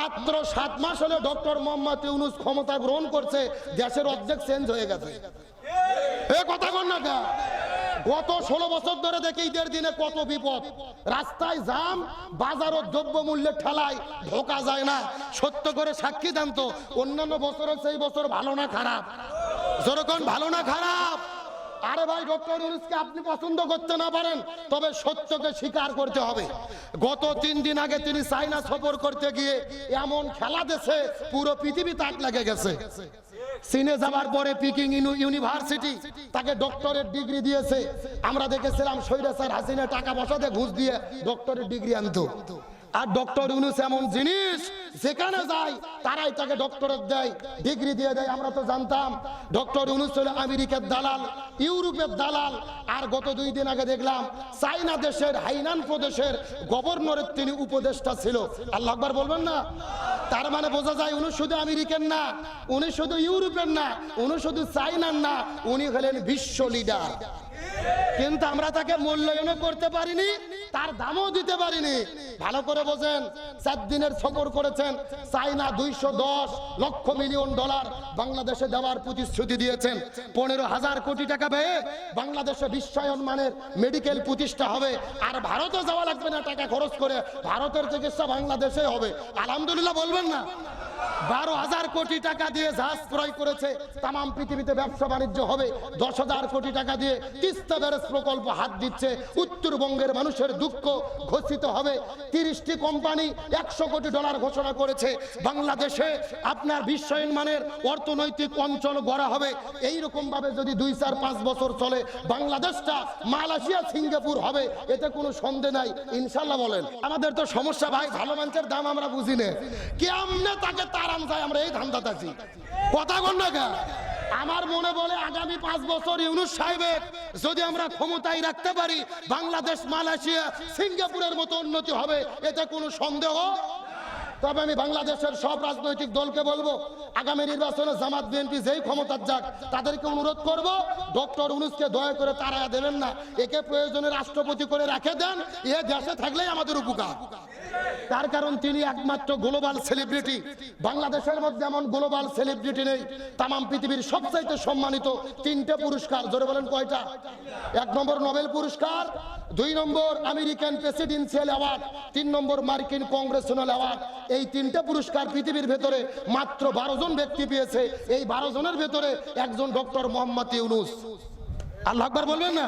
মাত্র সাত মাস হলে ডক্টর মোহাম্মদ ইউনুস ক্ষমতা গ্রহণ করছে, দেশের অর্ধেক চেঞ্জ হয়ে গেছে। এ কথা না? গত ষোলো বছর ধরে দেখি ঈদের দিনে কত বিপদ। রাস্তায় জাম বাজার ও দ্রব্য মূল্যের ঠেলায় ঢোকা যায় না। সত্য করে সাক্ষী দেন তো, অন্যান্য বছরের সেই বছর ভালো না খারাপ? যেরকম ভালো না খারাপ? আরে ভাই, ডক্টর ইউনুসকে আপনি পছন্দ করতে না পারেন, তবে সত্যকে স্বীকার করতে হবে। গত তিন দিন আগে তিনি চাইনা সফর করতে গিয়ে এমন খেলা দেশে পুরো পৃথিবী তাক লেগে গেছে। চীনে যাবার পরে পিকিং ইউনি- ইউনিভার্সিটি তাকে ডক্টরের ডিগ্রি দিয়েছে। আমরা দেখেছিলাম স্যার হাসিনা টাকা পয়সাতে ঘুষ দিয়ে ডক্টরের ডিগ্রি আনতো। আর ডক্টর ইউনুস এমন জিনিস যেখানে যায়, তারাই তাকে ডক্টরেট দেয় ডিগ্রি দিয়ে দেয়, আমরা তো জানতাম। ডক্টর ইউনুস হলো আমেরিকার দালাল, ইউরোপের দালাল। আর গত দুই দিন আগে দেখলাম চাইনা দেশের, হাইনান প্রদেশের গভর্নরের তিনি উপদেষ্টা ছিল। আল্লাহ আকবার বলবেন না? তার মানে বোঝা যায় উনি শুধু আমেরিকান না, উনি শুধু ইউরোপের না, উনি শুধু চাইনার না, উনি হলেন বিশ্ব লিডার কিন্তু আমরা তাকে মূল্যায়নও করতে পারিনি, তার দামও দিতে পারিনি। ভালো করে বোঝেন চার দিনের সফর করেছেন চাইনা দুইশো দশ লক্ষ মিলিয়ন ডলার বাংলাদেশে দেওয়ার প্রতিশ্রুতি দিয়েছেন। পনেরো হাজার কোটি টাকা ব্যয়ে বাংলাদেশে বিশ্বায়ন মানের মেডিকেল প্রতিষ্ঠা হবে। আর ভারতে যাওয়া লাগবে না টাকা খরচ করে, ভারতের চিকিৎসা বাংলাদেশে হবে। আলহামদুলিল্লাহ বলবেন না। বারো হাজার কোটি টাকা দিয়ে জাহাজ ক্রয় করেছে তাম পৃথিবীতে ব্যবসা বাণিজ্য হবে। দশ হাজার কোটি টাকা দিয়ে তিস্তা ব্যারেজ প্রকল্প হাত দিচ্ছে, উত্তরবঙ্গের মানুষের দুঃখ ঘোষিত হবে। তিরিশটি কোম্পানি একশো কোটি ডলার ঘোষণা করেছে। বাংলাদেশে আপনার বিশ্বায়ন মানের অর্থনৈতিক অঞ্চল গড়া হবে। এই রকম ভাবে যদি দুই, চার, পাঁচ বছর চলে, বাংলাদেশটা মালয়েশিয়া, সিঙ্গাপুর হবে, এতে কোনো সন্দেহ নাই। ইনশাল্লাহ বলেন। আমাদের তো সমস্যা ভাই, ভালো মানুষের দাম আমরা বুঝি না। কেমনে তাকে তারাম যায় আমরা এই ধান্দা কথা কন? আমার মনে বলে আগামী পাঁচ বছর ইউনুস সাহেবের যদি আমরা ক্ষমতায় রাখতে পারি বাংলাদেশ মালয়েশিয়া সিঙ্গাপুরের মতো উন্নতি হবে এতে কোনো সন্দেহ? তবে আমি বাংলাদেশের সব রাজনৈতিক দলকে বলব, আগামী নির্বাচনে জামাত, বিএনপি যেই ক্ষমতার যাক, তাদেরকে অনুরোধ করব, ডক্টর উনুসকে দয়া করে তারা দেবেন না। একে প্রয়োজনে রাষ্ট্রপতি করে রাখে দেন, এ দেশে থাকলেই আমাদের উপকার। তার কারণ তিনি একমাত্র গ্লোবাল সেলিব্রিটি বাংলাদেশের মধ্যে এমন গ্লোবাল সেলিব্রিটি নেই। তাম পৃথিবীর সবচাইতে সম্মানিত তিনটে পুরস্কার, জোরে বলেন কয়টা? এক নম্বর নোবেল পুরস্কার, দুই নম্বর আমেরিকান প্রেসিডেন্সিয়াল অ্যাওয়ার্ড, তিন নম্বর মার্কিন কংগ্রেসনাল অ্যাওয়ার্ড। এই তিনটা পুরস্কার পৃথিবীর ভেতরে মাত্র বারো জন ব্যক্তি পেয়েছে। এই বারো জনের ভেতরে একজন ডক্টর মোহাম্মদ ইউনুস। আল্লাহ আকবার বলবেন না?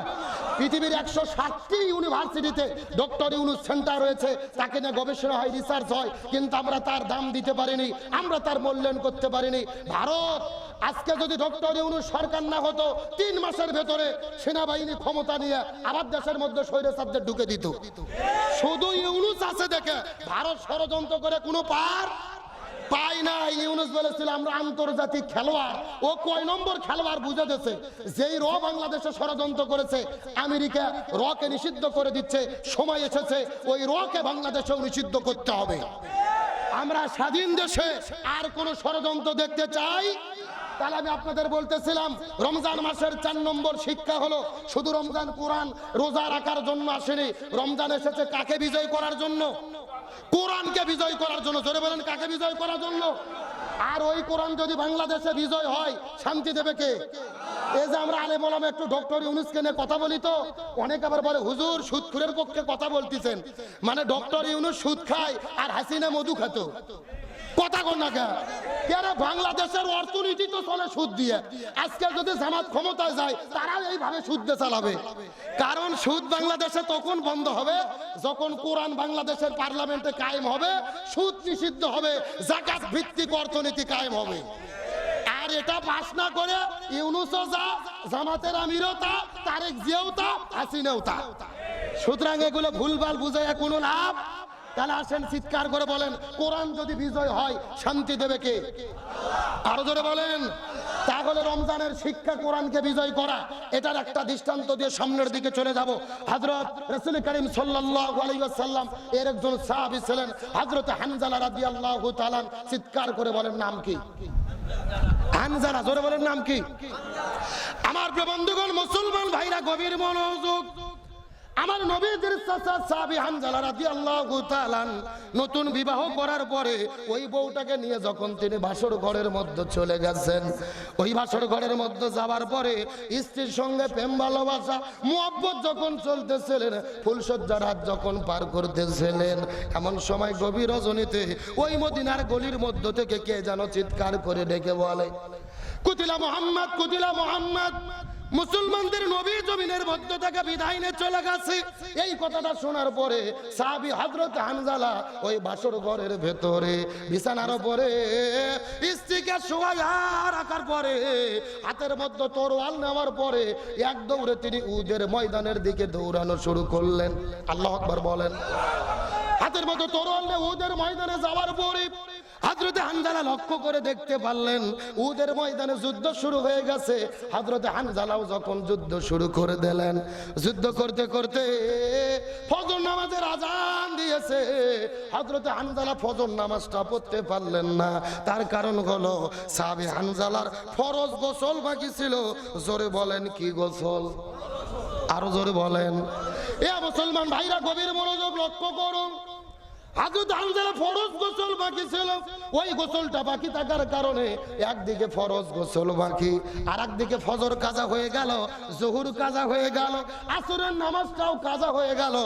পৃথিবীর একশো ষাটটি ইউনিভার্সিটিতে ডক্টর ইউনুস সেন্টার রয়েছে। তাকে নিয়ে গবেষণা হয় রিসার্চ হয়। কিন্তু আমরা তার দাম দিতে পারিনি, আমরা তার মূল্যায়ন করতে পারিনি। ভারত, আজকে যদি ডক্টর ইউনুস সরকার না হতো, তিন মাসের ভেতরে সেনাবাহিনী ক্ষমতা নিয়ে আবার দেশের মধ্যে স্বৈরচাপদের ঢুকে দিত। শুধু ইউনুস আছে দেখে, ভারত ষড়যন্ত্র করে কোনো পার পাই আমরা আন্তর্জাতিক খেলোয়াড়। ও কয় নম্বর খেলোয়াড় যেই র বাংলাদেশে ষড়যন্ত্র করেছে, আমেরিকা রকে নিষিদ্ধ করে দিচ্ছে, সময় এসেছে, ওই রকে নিষিদ্ধ করতে হবে। আমরা স্বাধীন দেশে আর কোন ষড়যন্ত্র দেখতে চাই? তাহলে আমি আপনাদের বলতেছিলাম, রমজান মাসের চার নম্বর শিক্ষা হলো, শুধু রমজান কোরআন রোজা রাখার জন্য আসেনি, রমজান এসেছে কাকে বিজয় করার জন্য? কোরআনকে বিজয় করার জন্য, জোরে বলেন, কাকে বিজয় করার জন্য? আর ওই কোরআন যদি বাংলাদেশে বিজয় হয়, শান্তি দেবে কে? এই যে আমরা আলে বললাম একটু ডক্টর ইউনুসকে নিয়ে কথা বলি তো, অনেক আবার বলে, হুজুর, সুদখুরের পক্ষে কথা বলতেছেন। মানে ডক্টর ইউনুস সুদ খায় আর হাসিনা মধু খেত। কথা কন বাংলাদেশের অর্থনীতি তো আজকে যদি জামাত ক্ষমতায় এইভাবে চালাবে। কারণ সুদ বাংলাদেশে তখন বন্ধ হবে, যখন কোরআন বাংলাদেশের পার্লামেন্টে কায়েম হবে, সুদ নিষিদ্ধ হবে, জাকাত ভিত্তিক অর্থনীতি কায়েম হবে। আর এটা পাস না করে ইউনুসও যা, জামাতের আমিরও তা, তারেক জিয়াও তা, হাসিনাও তা। সুতরাং এগুলো ভুলভাল বুঝায় কোনো লাভ তাহলে আসেন চিৎকার করে বলেন, কোরআন যদি বিজয় হয়, শান্তি দেবে কে? আরও জোরে বলেন। তাহলে রমজানের শিক্ষা কোরআনকে বিজয় করা, এটার একটা দৃষ্টান্ত দিয়ে সামনের দিকে চলে যাব। হযরত রাসূল করিম ওয়াসাল্লাম, এর একজন সাহাবী ছিলেন, হযরত হানজালা রাদিয়াল্লাহু তাআলা চিৎকার করে বলেন, নাম কি? হানজালা, জোরে বলেন, নাম কি? আমার বন্ধুগণ, মুসলমান ভাইরা, গভীর মনোযোগ আমার নবীদের চাচা সাহাবী হানজালা রাদিয়াল্লাহু তাআলা নতুন বিবাহ করার পরে ওই বউটাকে নিয়ে যখন তিনি বাসর ঘরের মধ্যে চলে গেছেন, ওই বাসর ঘরের মধ্যে যাওয়ার পরে স্ত্রীর সঙ্গে প্রেম ভালোবাসা, মুহাব্বত যখন চলতেছিলেন ফুলসজ্জার হাত যখন পার করতেছিলেন, এমন সময় গভীর রজনীতে ওই মদিনার গলির মধ্য থেকে কে যেন চিৎকার করে ডেকে বলে, কুতিলা মোহাম্মদ কুতিলা মোহাম্মদ মুসলমানদের নবী জমিনের মধ্য থেকে বিদায় নিয়ে চলে গেছে। এই কথাটা শোনার পরে সাহাবি হযরত হানজালা ওই বাসর ঘরের ভেতরে বিছানার উপরে স্ত্রীকে শোয়া রাখার পরে, হাতের মধ্যে তরোয়াল নেওয়ার পরে এক দৌড়ে তিনি উদের ময়দানের দিকে দৌড়ানো শুরু করলেন। আল্লাহ আকবার বলেন। হাতের মতো তরোয়াল নিয়ে উদের ময়দানে যাওয়ার পরে হাজরতে হানজালা লক্ষ্য করে দেখতে পারলেন, উদের ময়দানে যুদ্ধ শুরু হয়ে গেছে। হাজরতে হানজালাও যখন যুদ্ধ শুরু করে দিলেন, যুদ্ধ করতে করতে ফজর নামাজের আজান দিয়েছে। হাজরতে হানজালা ফজর নামাজটা পড়তে পারলেন না, তার কারণ হলো সাহাবী হানজালার ফরজ গোসল বাকি ছিল। জোরে বলেন, কি গোসল? আরও জোরে বলেন। এ মুসলমান ভাইরা, গভীর মনোযোগ লক্ষ্য করুন। হাজরত ফরজ গোসল বাকি ছিল, ওই গোসলটা বাকি থাকার কারণে একদিকে ফরজ গোসল বাকি ফজর কাজা হয়ে গেল, জহুর কাজা হয়ে গেল নামাজটাও কাজা হয়ে গেল।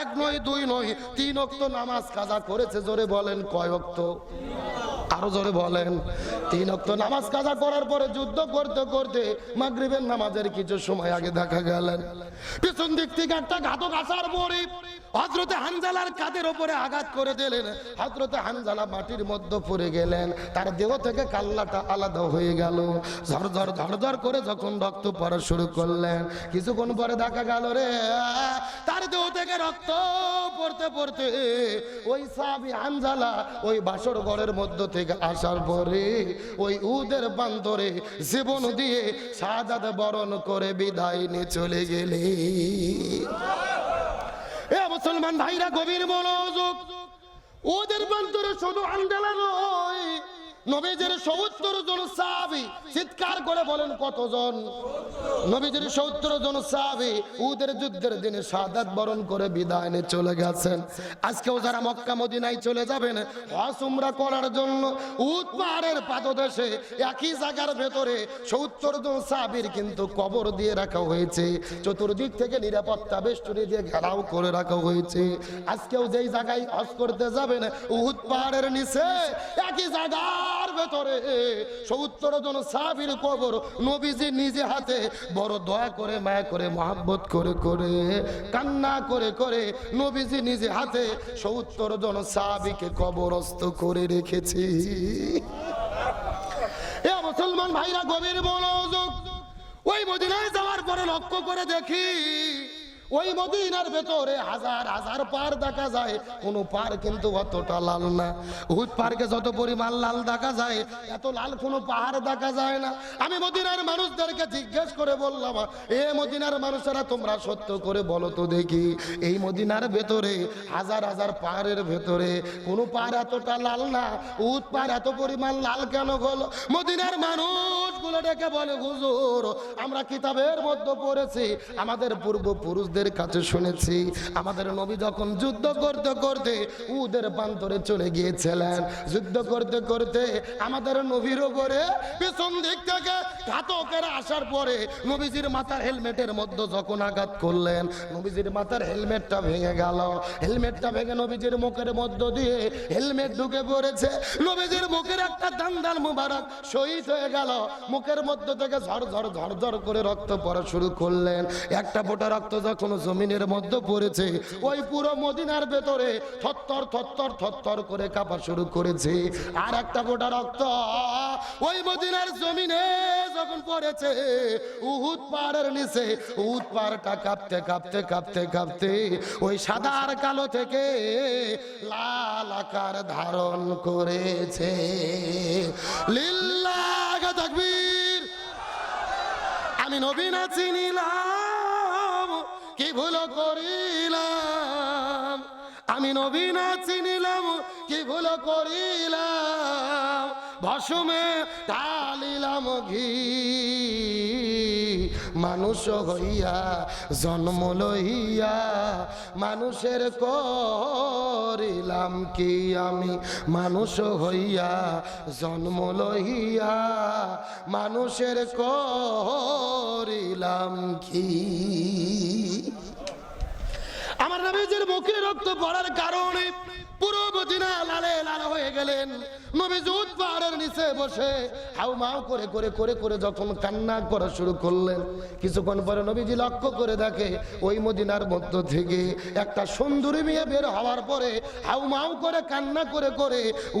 এক নয়, দুই তিন নামাজ কাজা করেছে, জোরে বলেন কয় অক্ত আরও জোরে বলেন। তিন অক্ত নামাজ কাজা করার পরে যুদ্ধ করতে করতে মাগরিবের নামাজের কিছু সময় আগে দেখা গেলেন। পিছন দিক থেকে একটা ঘাতক আসার পরে হজরতে হানজালার কাদের ওপরে আঘাত করে দিলেন। হজরতে হানজালা মাটির মধ্যে পড়ে গেলেন। তার দেহ থেকে কাল্লাটা আলাদা হয়ে গেল। ঝরঝর ঝরঝর করে যখন রক্ত পড়া শুরু করলেন, কিছুক্ষণ পরে দেখা গেল রে তার দেহ থেকে রক্ত পড়তে পড়তে ওই সাবি হানজালা ওই বাসর ঘরের মধ্য থেকে আসার পরে ওই উদের বান্দরে জীবন দিয়ে সাজাদ বরণ করে বিদায় নিয়ে চলে গেলে। এ মুসলমান ভাইরা, গভীর মনোযোগ। ওদের বান্তরে শুধু আন্ডালা নয় নবীজের সত্তর জন সাহাবি চিৎকার করে বলেন কতজন? নবীজের সত্তর জন সাহাবি উদের যুদ্ধের দিনে সাদাত বরণ করে বিদায় নিয়ে চলে গেছেন। আজকেও যারা মক্কা মদিনায় চলে যাবেন উমরা করার জন্য উদ পাহাড়ের পাদদেশে একই জায়গার ভেতরে সত্তর জন সাহাবির কিন্তু কবর দিয়ে রাখা হয়েছে। চতুর্দিক থেকে নিরাপত্তা বেষ্টনী দিয়ে ঘেরাও করে রাখা হয়েছে। আজকেও যেই জায়গায় হস করতে যাবেন, উহুদ পাহাড়ের নিচে একই জায়গার ভেতরে সত্তর জন সাহাবির কবর নবীজি নিজে হাতে বড় দয়া করে, মায়া করে, মহাব্বত করে করে, কান্না করে করে নবীজি নিজে হাতে সত্তর জন সাহাবিকে কবরস্থ করে রেখেছি। মুসলমান ভাইরা, গভীর মনোযোগ। ওই মদিনায় যাওয়ার পরে লক্ষ্য করে দেখি ওই মদিনার ভেতরে হাজার হাজার পার দেখা যায়। কোন পার কিন্তু অতটা লাল না। উহুদ পার্কে যত পরিমাণ লাল দেখা যায়, এত লাল কোনো পাহাড় দেখা যায় না। আমি মদিনার মানুষদেরকে জিজ্ঞেস করে বললাম, এ মদিনার মানুষেরা তোমরা সত্য করে বলো তো দেখি। এই মদিনার ভেতরে, হাজার হাজার পাহাড়ের ভেতরে কোনো পাহাড় এতটা লাল না। উহুদ পাহাড় এত পরিমাণ লাল কেন হলো মদিনার মানুষগুলো ডেকে বলে, হুজুর, আমরা কিতাবের মধ্যে পড়েছি। আমাদের পূর্বপুরুষদের কাছে শুনেছি, আমাদের নবী যখন যুদ্ধ করতে করতে উদের প্রান্তরে চলে গিয়েছিলেন, যুদ্ধ করতে করতে আমাদের নবীর ওপরে পেছন দিক থেকে ঘাতকেরা আসার পরে নবীজির মাথার হেলমেটের মধ্যে যখন আঘাত করলেন, নবীজির মাথার হেলমেটটা ভেঙে গেল। হেলমেটটা ভেঙে নবীজির মুখের মধ্য দিয়ে হেলমেট ঢুকে পড়েছে। নবীজির মুখের একটা দান্দাল মুবারক শহীদ হয়ে গেল। মুখের মধ্য থেকে ঝরঝর ঝড় করে রক্ত পড়া শুরু করলেন। একটা ফোঁটা রক্ত যখন জমিনের মধ্যে পড়েছে, ওই পুরো মদিনার ভেতরে থরথর থরথর থরথর করে কাঁপা শুরু করেছে। আর একটা ফোঁটা রক্ত ওই মদিনার জমিনে যখন পড়েছে, উহুদ পাহাড়ের নিচে, উহুদ পাহাড়টা কাঁপতে কাঁপতে কাঁপতে কাঁপতে ওই সাদা আর কালো থেকে লাল আকার ধারণ করেছে। লিল্লাহ তাকবীর। আমি নবীনা চিনিলাম কি ভুল করিলাম? আমি নবীনা চিনিলাম, কি ভুল করিলাম? ভসমে ঢালিলাম ঘি। মানুষ হইয়া, জন্ম লইয়া, মানুষের করিলাম কি আমি? মানুষ হইয়া, জন্ম লইয়া, মানুষের করিলাম কি মুখে রক্ত পড়ার কারণে নবীজি লক্ষ্য করে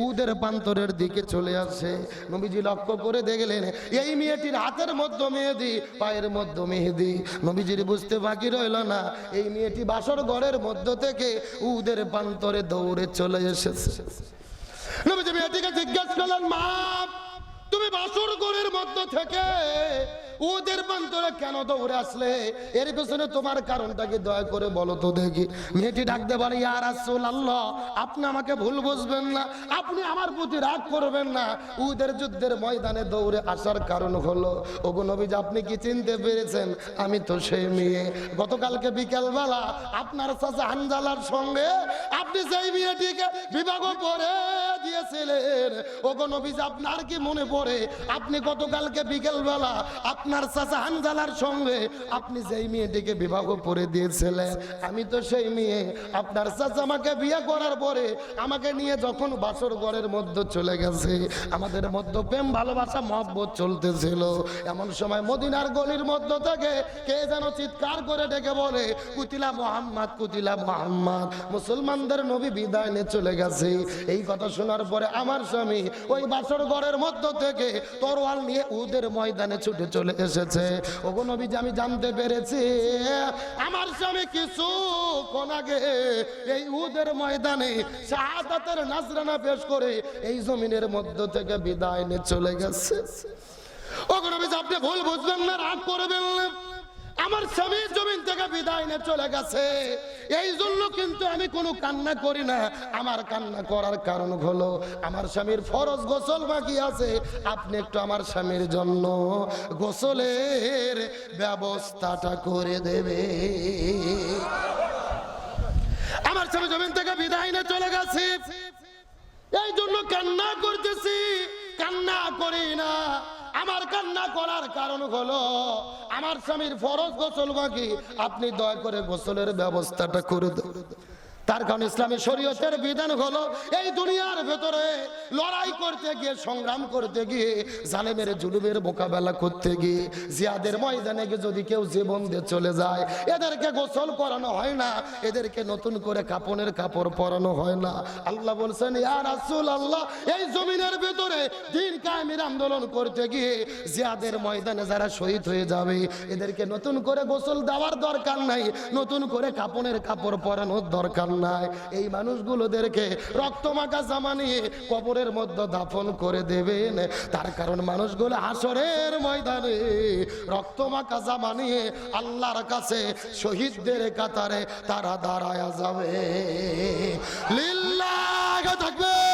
উদের প্রান্তরের দিকে চলে আসে। নবীজি লক্ষ্য করে দেখলেন, এই মেয়েটির হাতের মধ্যে মেহেদি, পায়ের মধ্যে মেহেদি। নবীজির বুঝতে বাকি রইল না, এই মেয়েটি বাসর ঘরের মধ্য থেকে উদের প্রান্তরে দৌড়ে চলে এসেছে। নবীজি মেয়েটিকে জিজ্ঞাসা করলেন মা তুমি বাসর ঘরের মধ্য থেকে ওদের প্রান্তরে কেন দৌড়ে আসলে? এর পেছনে তোমার কারণটা কি? দয়া করে বলো তো দেখি। মেয়েটি ডাকতে পারে ইয়ার আসল আল্লাহ আপনি আমাকে ভুল বুঝবেন না। আপনি আমার প্রতি রাগ করবেন না। উদের যুদ্ধের ময়দানে দৌড়ে আসার কারণ হলো, ওগো নবীজ, আপনি কি চিনতে পেরেছেন? আমি তো সেই মেয়ে। গতকালকে বিকেলবেলা আপনার চাচা হানজালার সঙ্গে আপনি সেই মেয়েটিকে বিবাহ করে দিয়েছিলেন। ওগো নবীজ, আপনার কি মনে পড়ে? আপনি গতকালকে বিকেলবেলা আপনার চাচা হানজালার সঙ্গে আপনি যেই মেয়েটিকে বিবাহ করে দিয়েছিলেন, আমি তো সেই মেয়ে। আপনার চাচা আমাকে বিয়ে করার পরে আমাকে নিয়ে যখন বাসর ঘরের মধ্যে চলে গেছে, আমাদের মধ্যে প্রেম, ভালোবাসা, মহব্বত চলতেছিল। এমন সময় মদিনার গলির মধ্য থেকে কে যেন চিৎকার করে ডেকে বলে, কুতিলা মোহাম্মদ কুতিলা মোহাম্মদ, মুসলমানদের নবী বিদায় নিয়ে চলে গেছে। এই কথা শোনার পরে আমার স্বামী ওই বাসর ঘরের মধ্য থেকে তরোয়াল নিয়ে উদের ময়দানে ছুটে চলে এসেছে। ওগো যে আমি জানতে পেরেছি। আমার স্বামী কিছু কোন আগে এই উদের ময়দানে শাহাদাতের নাজরানা পেশ করে এই জমিনের মধ্য থেকে বিদায় নিয়ে চলে গেছে। ওগো নবী যে আপনি ভুল বুঝবেন না, রাগ করবেন না। আমার স্বামী জমিন থেকে বিদায় নিয়ে চলে গেছে। এই জন্য কিন্তু আমি কোনো কান্না করি না। আমার কান্না করার কারণ হলো, আমার স্বামীর ফরজ গোসল বাকি আছে। আপনি একটু আমার স্বামীর জন্য গোসলের ব্যবস্থাটা করে দেবে। আমার স্বামী জমিন থেকে বিদায় নিয়ে চলে গেছে। এই জন্য কান্না করতেছি, কান্না করি না। আমার কান্না করার কারণ হলো, আমার স্বামীর ফরজ গোসল বাকি। আপনি দয়া করে গোসলের ব্যবস্থাটা করে দেন। তার কারণ ইসলামী শরীয়তের বিধান হলো এই দুনিয়ার ভেতরে লড়াই করতে গিয়ে, সংগ্রাম করতে গিয়ে, জালেমের জুলুমের মোকাবেলা করতে গিয়ে, জিয়াদের ময়দানে গিয়ে যদি কেউ জীবন দিয়ে চলে যায়, এদেরকে গোসল করানো হয় না, এদেরকে নতুন করে কাপনের কাপড় পরানো হয় না। আল্লাহ বলছেন, ইয়া রাসূল আল্লাহ এই জমিনের ভেতরে দিন কায়েমের আন্দোলন করতে গিয়ে, জিয়াদের ময়দানে যারা শহীদ হয়ে যাবে, এদেরকে নতুন করে গোসল দেওয়ার দরকার নাই, নতুন করে কাপনের কাপড় পরানোর দরকার নাই এই মানুষগুলোদেরকে রক্তমাখা জামা নিয়ে কবরের মধ্যে দাফন করে দেবেন। তার কারণ মানুষগুলো হাসরের ময়দানে রক্তমাখা জামা নিয়ে আল্লাহর কাছে শহীদদের কাতারে তারা দাঁড়ায় যাবে। লীলা থাকবে।